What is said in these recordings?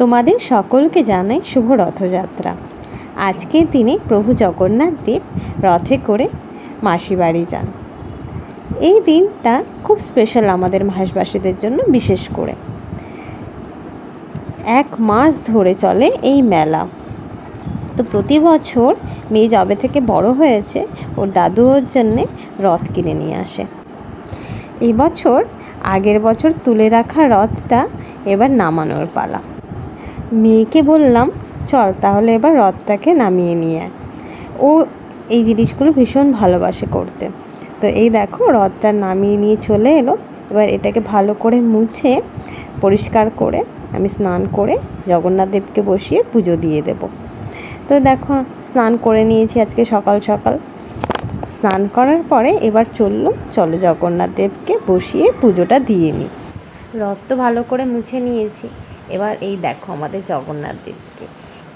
তোমাদের সকলকে জানাই শুভ রথযাত্রা। আজকের দিনে প্রভু জগন্নাথ দেব রথে করে মাসি বাড়ি যান। এই দিনটা খুব স্পেশাল আমাদের মাসবাসীদের জন্য বিশেষ করে। এক মাস ধরে চলে এই মেলা। তো প্রতি বছর মেয়ে যবে থেকে বড় হয়েছে, ওর দাদু ওর জন্যে রথ কিনে নিয়ে আসে। এবছর আগের বছর তুলে রাখা রথটা এবার নামানোর পালা। মেয়েকে বললাম, চল তাহলে এবার রথটাকে নামিয়ে নিয়ে ও এই জিনিসগুলো ভীষণ ভালোবাসে করতে। তো এই দেখো রথটা নামিয়ে নিয়ে চলে এলো। এবার এটাকে ভালো করে মুছে, পরিষ্কার করে আমি স্নান করে জগন্নাথ দেবকে বসিয়ে পুজো দিয়ে দেব। তো দেখো, স্নান করে নিয়েছি আজকে সকাল সকাল। স্নান করার পরে এবার চলল চলো জগন্নাথ দেবকে বসিয়ে পুজোটা দিয়ে নিই। রথ তো ভালো করে মুছে নিয়েছি। এবার এই দেখো আমাদের জগন্নাথ দেবকে।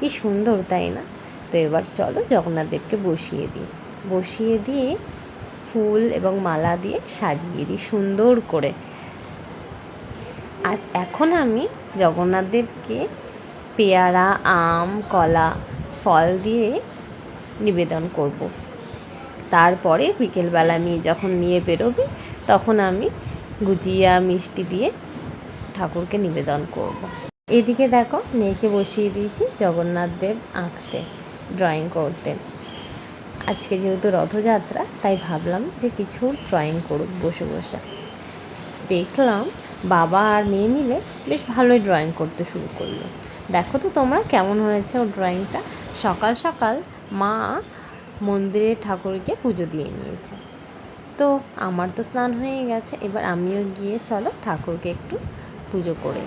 কি সুন্দর, তাই না? তো এবার চলো জগন্নাথ দেবকে বসিয়ে দিই। বসিয়ে দিয়ে ফুল এবং মালা দিয়ে সাজিয়ে দিই সুন্দর করে। আর এখন আমি জগন্নাথ দেবকে পেয়ারা, আম, কলা, ফল দিয়ে নিবেদন করব। তারপরে বিকেলবেলা নিয়ে যখন নিয়ে বেরোবে, তখন আমি গুজিয়া, মিষ্টি দিয়ে ঠাকুরকে নিবেদন করব। এদিকে দেখো, মেয়েকে বসিয়ে দিয়েছি জগন্নাথ দেব আঁকতে ড্রয়িং করতে। আজকে যেহেতু রথযাত্রা, তাই ভাবলাম যে কিছু ড্রয়িং করুক বসে বসে। দেখলাম বাবা আর মেয়ে মিলে বেশ ভালোই ড্রয়িং করতে শুরু করল। দেখো তো তোমরা কেমন হয়েছে ওর ড্রয়িংটা সকাল সকাল মা মন্দিরে ঠাকুরকে পুজো দিয়ে নিয়েছে। তো আমার তো স্নান হয়ে গেছে, এবার আমিও গিয়ে চলো ঠাকুরকে একটু পুজো করে।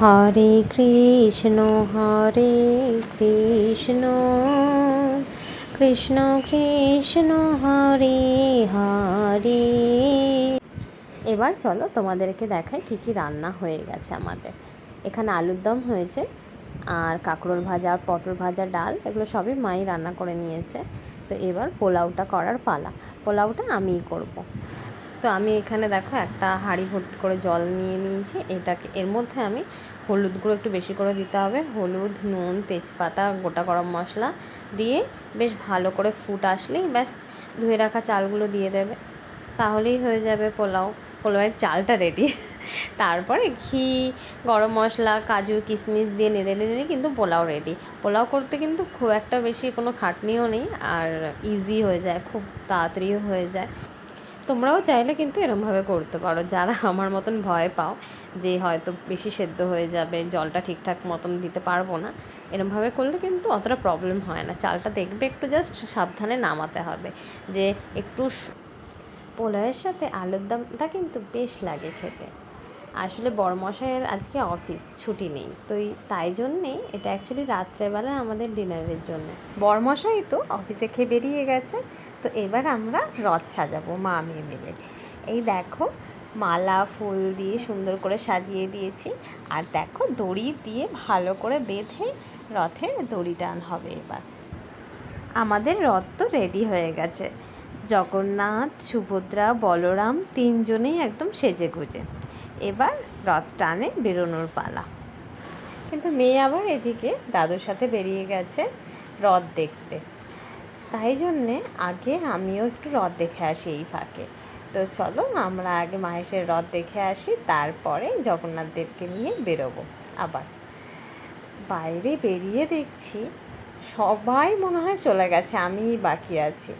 হরে কৃষ্ণ হরে কৃষ্ণ কৃষ্ণ কৃষ্ণ হরে হরে। এবার চলো তোমাদেরকে দেখাই কী কী রান্না হয়ে গেছে আমাদের। এখানে আলুর দম হয়েছে আর কাঁকরোল ভাজা পটল ভাজা ডাল এগুলো সবই মাই রান্না করে নিয়েছে। তো এবার পোলাওটা করার পালা। পোলাওটা আমিই করব। তো আমি এখানে দেখো একটা হাঁড়ি ভর্তি করে জল নিয়ে নিয়েছি। এটাকে, এর মধ্যে আমি হলুদ গুঁড়ো একটু বেশি করে দিতে হবে। হলুদ, নুন, তেজপাতা, গোটা গরম মশলা দিয়ে বেশ ভালো করে ফুট আসলেই ব্যাস, ধুয়ে রাখা চালগুলো দিয়ে দেবে। তাহলেই হয়ে যাবে পোলাও। পোলাওয়ের চালটা রেডি তারপরে ঘি, গরম মশলা, কাজু কিশমিশ দিয়ে নেড়ে নেড়ে কিন্তু পোলাও রেডি পোলাও করতে কিন্তু খুব একটা বেশি কোনো খাটনিও নেই, আর ইজি হয়ে যায়, খুব তাড়াতাড়িও হয়ে যায়। তোমরাও চাইলে কিন্তু এরমভাবে করতে পারো। যারা আমার মতন ভয় পাও যে হয়তো বেশি সেদ্ধ হয়ে যাবে, জলটা ঠিকঠাক মতন দিতে পারব না, এরমভাবে করলে কিন্তু অতটা প্রবলেম হয় না। চালটা দেখবে একটু জাস্ট সাবধানে নামাতে হবে যে একটু পোলাওয়ের সাথে আলুর দমটা কিন্তু বেশ লাগে খেতে। আসলে বড়মশাইয়ের আজকে অফিস ছুটি নেই। তো তাই জন্যে এটা অ্যাকচুয়ালি রাত্রেবেলা আমাদের ডিনারের জন্য। বড়মশাই তো অফিসে খেয়ে বেরিয়ে গেছে। তো এবার আমরা রথ সাজাবো, মা মেয়ে মিলে। এই দেখো, মালা, ফুল দিয়ে সুন্দর করে সাজিয়ে দিয়েছি। আর দেখো, দড়ি দিয়ে ভালো করে বেঁধে রথের দড়ি টান হবে এবার। আমাদের রথ তো রেডি হয়ে গেছে। জগন্নাথ, সুভদ্রা, বলরাম তিনজনেই একদম সেজে গুজে। এবার রথ টানে বেরোনোর পালা। কিন্তু মেয়ে আবার এদিকে দাদুর সাথে বেরিয়ে গেছে রথ দেখতে। তাই জন্যে আগে আমিও একটু রথ দেখে আসি এই ফাঁকে। তো চলো আমরা আগে মাহেশের রথ দেখে আসি, তারপরে জগন্নাথ দেবকে নিয়ে বেরোবো আবার। বাইরে বেরিয়ে দেখছি সবাই মনে হয় চলে গেছে আমিই বাকি আছি।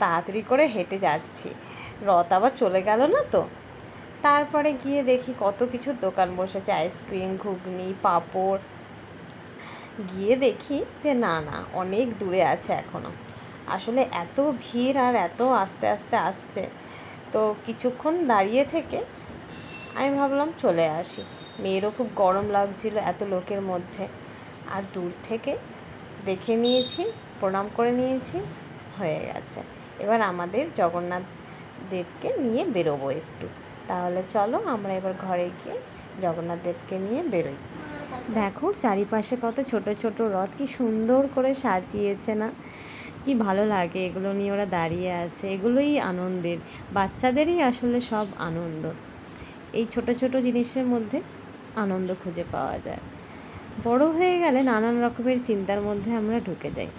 তাড়াতাড়ি করে হেঁটে যাচ্ছি। রথ আবার চলে গেল না তো? তারপরে গিয়ে দেখি কত কিছু দোকান বসেছে, আইসক্রিম, ঘুগনি, পাঁপড়। গিয়ে দেখি যে না না, অনেক দূরে আছে এখনও আসলে এত ভিড় আর এত আস্তে আস্তে আসছে। তো কিছুক্ষণ দাঁড়িয়ে থেকে আমি ভাবলাম চলে আসি। মেয়েরও খুব গরম লাগছিল এত লোকের মধ্যে। আর দূর থেকে দেখে নিয়েছি, প্রণাম করে নিয়েছি, হয়ে গেছে। এবার আমাদের জগন্নাথ দেবকে নিয়ে বেরোবো একটু। তাহলে চলো আমরা এবার ঘরে গিয়ে জগন্নাথ দেবকে নিয়ে বেরোই। দেখো, চারিপাশে কত ছোট ছোট রথ, কি সুন্দর করে সাজিয়েছে না? কি ভালো লাগে? এগুলো নিয়ে ওরা দাঁড়িয়ে আছে। এগুলোই আনন্দের। বাচ্চাদেরই আসলে সব আনন্দ। এই ছোট ছোট জিনিসের মধ্যে আনন্দ খুঁজে পাওয়া যায়। বড় হয়ে গেলে নানান রকমের চিন্তার মধ্যে আমরা ঢুকে যাই।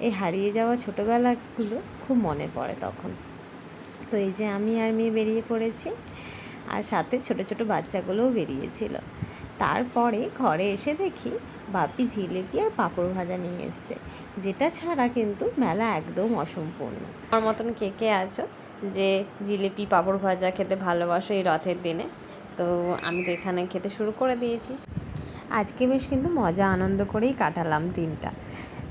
এই হারিয়ে যাওয়া ছোটোবেলাগুলো খুব মনে পড়ে তখন। তো এই যে আমি আর মেয়ে বেরিয়ে পড়েছি আর সাথে ছোট ছোট বাচ্চাগুলোও বেরিয়েছিল। তারপরে ঘরে এসে দেখি বাপি জিলেপি আর পাঁপড় ভাজা নিয়ে এসছে। যেটা ছাড়া কিন্তু মেলা একদম অসম্পূর্ণ। আমার মতন কে কে আছো যে জিলিপি পাঁপড় ভাজা খেতে ভালোবাসো এই রথের দিনে? তো আমি তো এখানে খেতে শুরু করে দিয়েছি। আজকে বেশ কিন্তু মজা আনন্দ করেই কাটালাম দিনটা।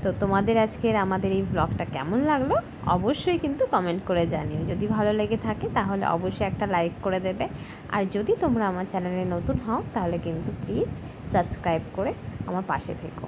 তো তোমাদের আজকের আমাদের এই ব্লগটা কেমন লাগল? অবশ্যই কিন্তু কমেন্ট করে জানিও। যদি ভালো লেগে থাকে তাহলে অবশ্যই একটা লাইক করে দেবে। আর যদি তোমরা আমার চ্যানেলে নতুন হও তাহলে কিন্তু প্লিজ সাবস্ক্রাইব করে আমার পাশে থেকো।